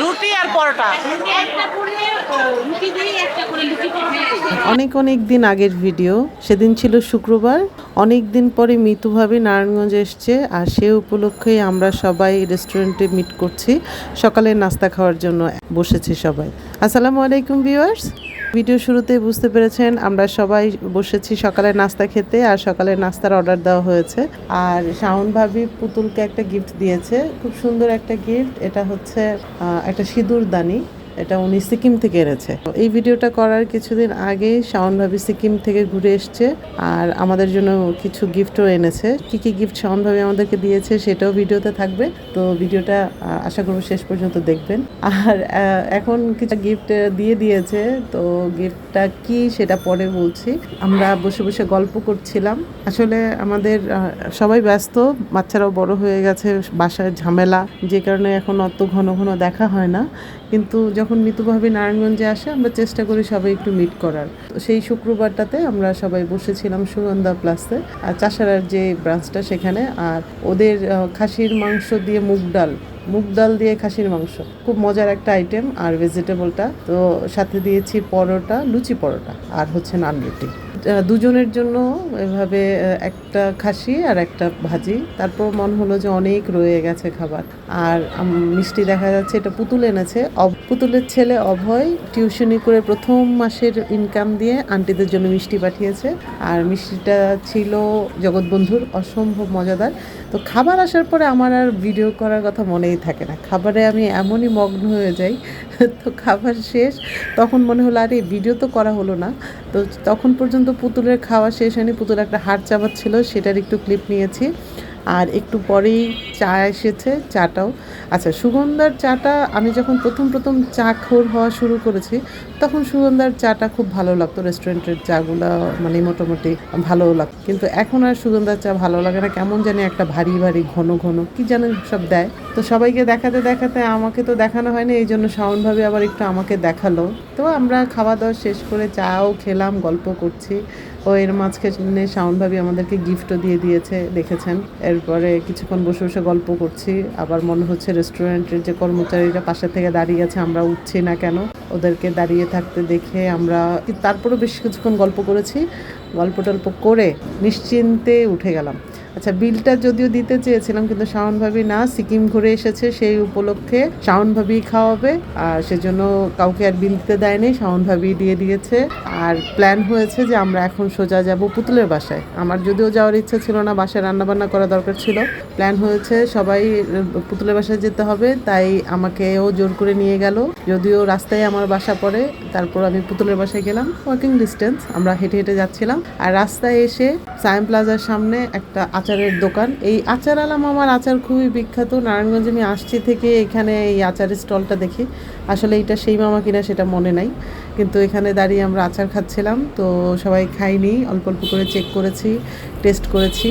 রুটি আর পরোটা। অনেক অনেক দিন আগের ভিডিও। সেদিন ছিল শুক্রবার। অনেক দিন পরে মিতুভাবে নারায়ণগঞ্জ এসছে আর সে উপলক্ষেই আমরা সবাই রেস্টুরেন্টে মিট করছি। সকালে নাস্তা খাওয়ার জন্য বসেছি সবাই। আসসালামু আলাইকুম ভিউয়ার্স ভিডিও শুরুতে বুঝতে পেরেছেন, আমরা সবাই বসেছি সকালে নাস্তা খেতে আর সকালে নাস্তার অর্ডার দেওয়া হয়েছে। আর শাওন ভাবি পুতুলকে একটা গিফট দিয়েছে, খুব সুন্দর একটা গিফট এটা হচ্ছে একটা সিঁদুর দানি। এটা উনি সিকিম থেকে এনেছে। এই ভিডিওটা করার কিছুদিন আগে শাওন ভাবি সিকিম থেকে ঘুরে এসছে আর আমাদের জন্য কিছু গিফটও এনেছে। কি কি গিফট শাওন ভাবি আমাদেরকে দিয়েছে সেটাও ভিডিওতে থাকবে। তো ভিডিওটা আশা করব শেষ পর্যন্ত দেখবেন। আর এখন কিছু গিফট দিয়ে দিয়েছে। তো গিফটটা কি সেটা পরে বলছি। আমরা বসে বসে গল্প করছিলাম। আসলে আমাদের সবাই ব্যস্ত। বাচ্চারাও বড় হয়ে গেছে, বাসায় ঝামেলা। যে কারণে এখন অত ঘন ঘন দেখা হয় না। কিন্তু যখন মিতুভাবে নারায়ণগঞ্জে আসে, আমরা চেষ্টা করি সবাই একটু মিট করার। তো সেই শুক্রবারটাতে আমরা সবাই বসেছিলাম সুগন্ধা প্লাসে, আর চাষারার যে ব্রাঞ্চটা সেখানে, আর ওদের খাসির মাংস দিয়ে মুগ ডাল মুগ ডাল দিয়ে খাসির মাংস। খুব মজার একটা আইটেম আর ভেজিটেবলটা তো সাথে দিয়েছি পরোটা, লুচি পরোটা আর হচ্ছে নান রুটি। দুজনের জন্য এভাবে একটা খাসি আর একটা ভাজি। তারপর মন হলো যে অনেক রয়ে গেছে খাবার। আর মিষ্টি দেখা যাচ্ছে, এটা পুতুল এনেছে। পুতুলের ছেলে অভয় টিউশনি করে প্রথম মাসের ইনকাম দিয়ে আন্টিদের জন্য মিষ্টি পাঠিয়েছে। আর মিষ্টিটা ছিল জগৎবন্ধুর অসম্ভব মজাদার। তো খাবার আসার পরে আমার আর ভিডিও করার কথা মনেই থাকে না। খাবারে আমি এমনই মগ্ন হয়ে যাই, তো খাবার শেষ, তখন মনে হলো, আরে ভিডিও তো করা হলো না। তো তখন পর্যন্ত পুতুলের খাওয়া শেষ হয়নি। পুতুল একটা হাড় চাবাচ্ছিল, সেটার একটু ক্লিপ নিয়েছি। আর একটু পরেই চা এসেছে, চাটাও। আচ্ছা সুগন্ধার চাটা, আমি যখন প্রথম প্রথম চা খোর হওয়া শুরু করেছি, তখন সুগন্ধার চাটা খুব ভালো লাগতো রেস্টুরেন্টের চাগুলো মানে মোটামুটি ভালো লাগতো। কিন্তু এখন আর সুগন্ধার চা ভালো লাগে না, কেমন জানি একটা ভারী ভারী ঘন ঘন, কি জানে সব দেয়। তো সবাইকে দেখাতে দেখাতে আমাকে তো দেখানো হয়নি, এই জন্য শাওনভাবে আবার একটু আমাকে দেখাল। তো আমরা খাওয়া দাওয়া শেষ করে চাও খেলাম, গল্প করছি। ও এর মাঝখানে শাওন ভাবি আমাদেরকে গিফটও দিয়ে দিয়েছে, দেখেছেন? এরপরে কিছুক্ষণ বসে বসে গল্প করছি। আবার মনে হচ্ছে রেস্টুরেন্টের যে কর্মচারীরা পাশে থেকে দাঁড়িয়ে আছে, আমরা উঠছি না কেন? ওদেরকে দাঁড়িয়ে থাকতে দেখে আমরা তারপরেও বেশ কিছুক্ষণ গল্প করেছি। গল্প টল্প করে নিশ্চিন্তে উঠে গেলাম। আচ্ছা বিলটা যদিও দিতে চেয়েছিলাম, কিন্তু শাওন ভাবি না, সিকিম ঘুরে এসেছে, সেই উপলক্ষে শাওন ভাবি খাওয়াবে, আর সেজন্য কাউকে আর বিল দিতে দেয়নি, শাওন ভাবি দিয়ে দিয়েছে। আর প্ল্যান হয়েছে যে আমরা এখন সোজা যাব পুতুলের বাসায়। আমার যদিও যাওয়ার ইচ্ছা ছিল না, বাসায় রান্নাবান্না করা দরকার ছিল। প্ল্যান হয়েছে সবাই পুতুলের বাসায় যেতে হবে, তাই আমাকেও জোর করে নিয়ে গেল। যদিও রাস্তায় আমার বাসা পড়ে, তারপর আমি পুতুলের বাসায় গেলাম ওয়াকিং ডিস্টেন্স আমরা হেঁটে হেঁটে যাচ্ছিলাম। আর রাস্তায় এসে সায়েম প্লাজার সামনে একটা আচারের দোকান। এই আচার আলাম আমার আচার খুবই বিখ্যাত। নারায়ণগঞ্জ আমি আসছি থেকে এখানে এই আচারের স্টলটা দেখি। আসলে এটা সেই মামা কিনা সেটা মনে নাই। কিন্তু এখানে দাঁড়িয়ে আমরা আচার খাচ্ছিলাম। তো সবাই খাইনি। অল্প অল্প করে চেক করেছি টেস্ট করেছি।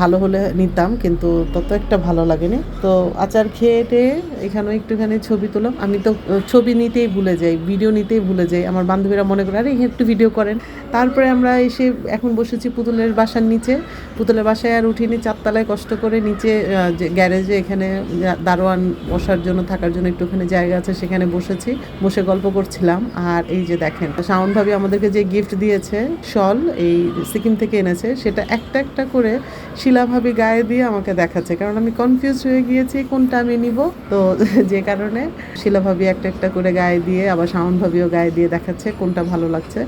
ভালো হলে নিতাম, কিন্তু তত একটা ভালো লাগেনি। তো আচার খেয়ে টেয়ে এখানেও একটুখানি ছবি তুলাম আমি তো ছবি নিতেই ভুলে যাই, ভিডিও নিতেই ভুলে যাই। আমার বান্ধবীরা মনে করে, আরে একটু ভিডিও করেন। তারপরে আমরা এসে এখন বসেছি পুতুলের বাসার নিচে। পুতুলের বাসায় আর উঠিনি, চারতলায় কষ্ট করে নিচে যে গ্যারেজে এখানে দারোয়ান বসার জন্য, থাকার জন্য একটুখানি জায়গা আছে, সেখানে বসেছি। বসে গল্প করছিলাম। আর এই যে দেখেন, শাওন ভাবি আমাদেরকে যে গিফট দিয়েছে, শল, এই সিকিম থেকে এনেছে, সেটা একটা একটা করে শিলাভাবি গায়ে দিয়ে আমাকে দেখাচ্ছে। কারণ আমি কনফিউজ হয়ে গিয়েছি, কোনটা আমি নিব? তো যে কারণে শিলাভাবি একটা একটা করে গায়ে দিয়ে, আবার শাওনভাবিও গায়ে দিয়ে দেখাচ্ছে কোনটা ভালো লাগছে।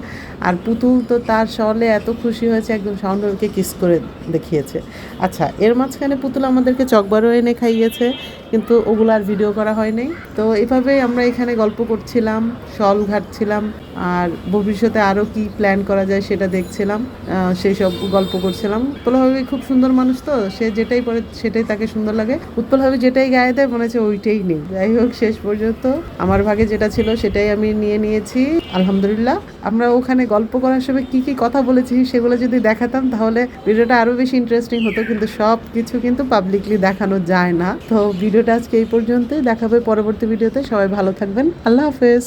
আর পুতুল তো তার শলে এত খুশি হয়েছে, একদম শাওন ভাবিকে কিস করে দেখিয়েছে। আচ্ছা এর মাঝখানে পুতুল আমাদেরকে চকবারও এনে খাইয়েছে, কিন্তু ওগুলো আর ভিডিও করা হয়নি। তো এভাবেই আমরা এখানে গল্প করছিলাম, শল ঘাটছিলাম। আর ভবিষ্যতে আরও কি প্ল্যান করা যায় সেটা দেখছিলাম। সেই সব গল্প করছিলাম। উৎপল ভাবি খুব সুন্দর মানুষ তো, সে যেটাই পরে সেটাই তাকে সুন্দর লাগে। উৎপল ভাবি যেটাই গায়ে দেয় মনে হচ্ছে ওইটাই নেই। যাই হোক, শেষ পর্যন্ত। আমার ভাগে যেটা ছিল সেটাই আমি নিয়ে নিয়েছি। আলহামদুলিল্লাহ। আমরা ওখানে গল্প করার সময় কি কি কথা বলেছি সেগুলো যদি দেখাতাম, তাহলে ভিডিওটা আরও বেশি ইন্টারেস্টিং হতো, কিন্তু সব কিছু কিন্তু পাবলিকলি দেখানো যায় না। তো ভিডিওটা আজকে এই পর্যন্তই। দেখাবে পরবর্তী ভিডিওতে। সবাই ভালো থাকবেন। আল্লাহ হাফেজ।